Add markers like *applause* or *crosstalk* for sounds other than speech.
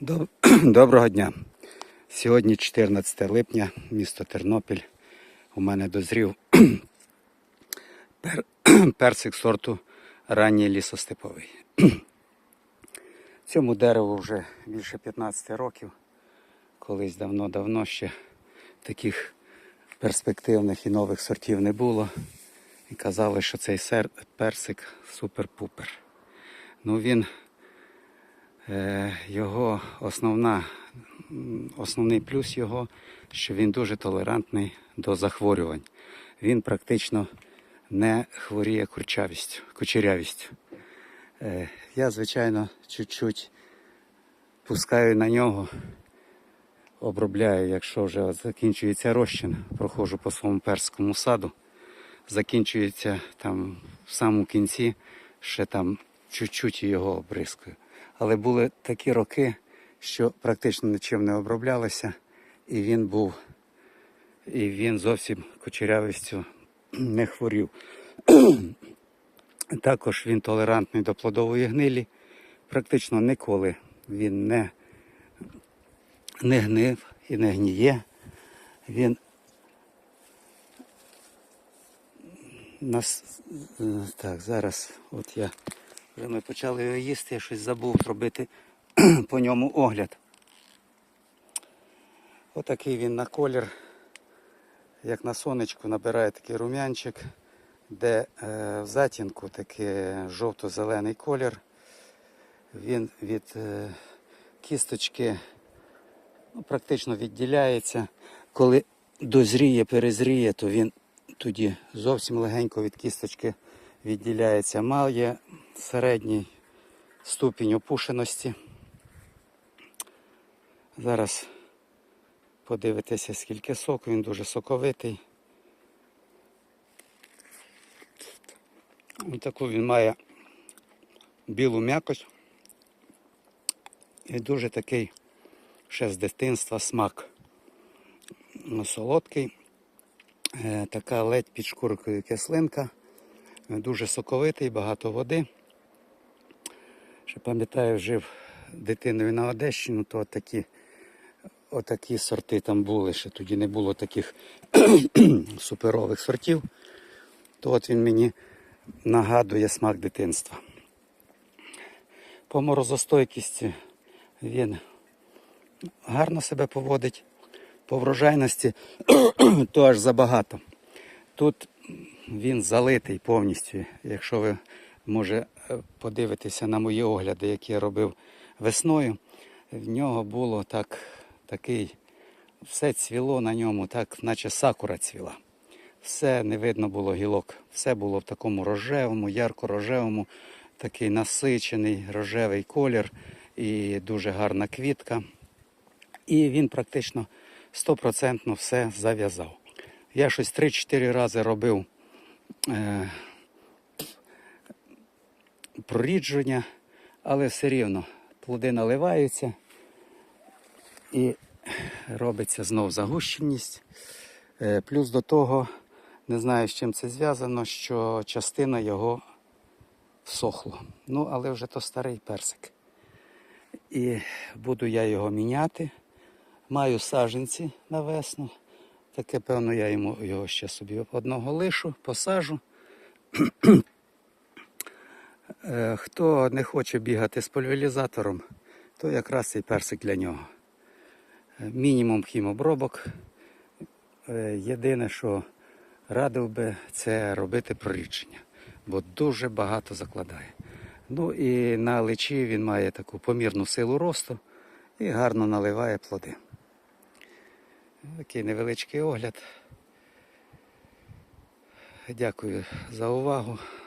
Доб- *clears throat* Доброго дня. Сьогодні 14 липня, місто Тернопіль. У мене дозрів *clears throat* пер... *clears throat* персик сорту ранній лісостеповий. Цьому дереву вже більше 15 років. Колись давно-давно ще таких перспективних і нових сортів не було. І казали, що цей персик супер-пупер. Ну він Його основна, основний плюс його, що він дуже толерантний до захворювань. Він практично не хворіє курчавістю, кучерявістю. Е, Я, звичайно, чуть-чуть пускаю на нього, обробляю, якщо вже закінчується розчин, проходжу по своєму перському саду, закінчується там в самому кінці, ще там чуть-чуть його обрискую. Але були такі роки, що практично нічим не оброблялося, і він був, і він зовсім кучерявістю не хворів. *clears throat* Також він толерантний до плодової гнилі. Практично ніколи він не, не гнив і не гніє. Він нас так, зараз от я вже ми почали його їсти, я щось забув зробити *clears throat* по ньому огляд. Отакий він на колір, як на сонечку, набирає такий рум'янчик, де е, в затінку такий жовто-зелений колір. Він від е, кісточки ну, практично відділяється. Коли дозріє, перезріє, то він тоді зовсім легенько від кісточки відділяється. Має середній ступінь опушеності. Зараз подивитися, скільки соку, він дуже соковитий. Ось таку він має білу м'якость і дуже такий ще з дитинства смак. Ну, Солодкий, Е, така ледь під шкуркою кислинка, дуже соковитий, багато води. Ще пам'ятаю, жив дитиною на Одещину, то такі, отакі сорти там були, ще тоді не було таких *clears throat* суперових сортів. То от він мені нагадує смак дитинства. По морозостойкісті він гарно себе поводить. По врожайності *clears throat* то аж забагато. Тут він залитий повністю. Якщо ви може подивитися на мої огляди, які я робив весною, в нього було так, такий, все цвіло на ньому, так, наче сакура цвіла. Все не видно було гілок, все було в такому рожевому, ярко-рожевому, такий насичений рожевий колір і дуже гарна квітка. І він практично стопроцентно все зав'язав. Я щось 3-4 рази робив е, прорідження, але все рівно плоди наливаються і робиться знов загущеність. Е, плюс до того, не знаю, з чим це зв'язано, що частина його всохла. Ну, але вже то старий персик. І буду я його міняти. Маю саженці на весну. Таке, певно, я йому його ще собі одного лишу, посажу. Е, Хто не хоче бігати з пульверізатором, то якраз цей персик для нього. Е, Мінімум хімобробок. Е, Єдине, що радив би, це робити прорідження, бо дуже багато закладає. Ну і на личі він має таку помірну силу росту і гарно наливає плоди. Такий невеличкий огляд. Дякую за увагу.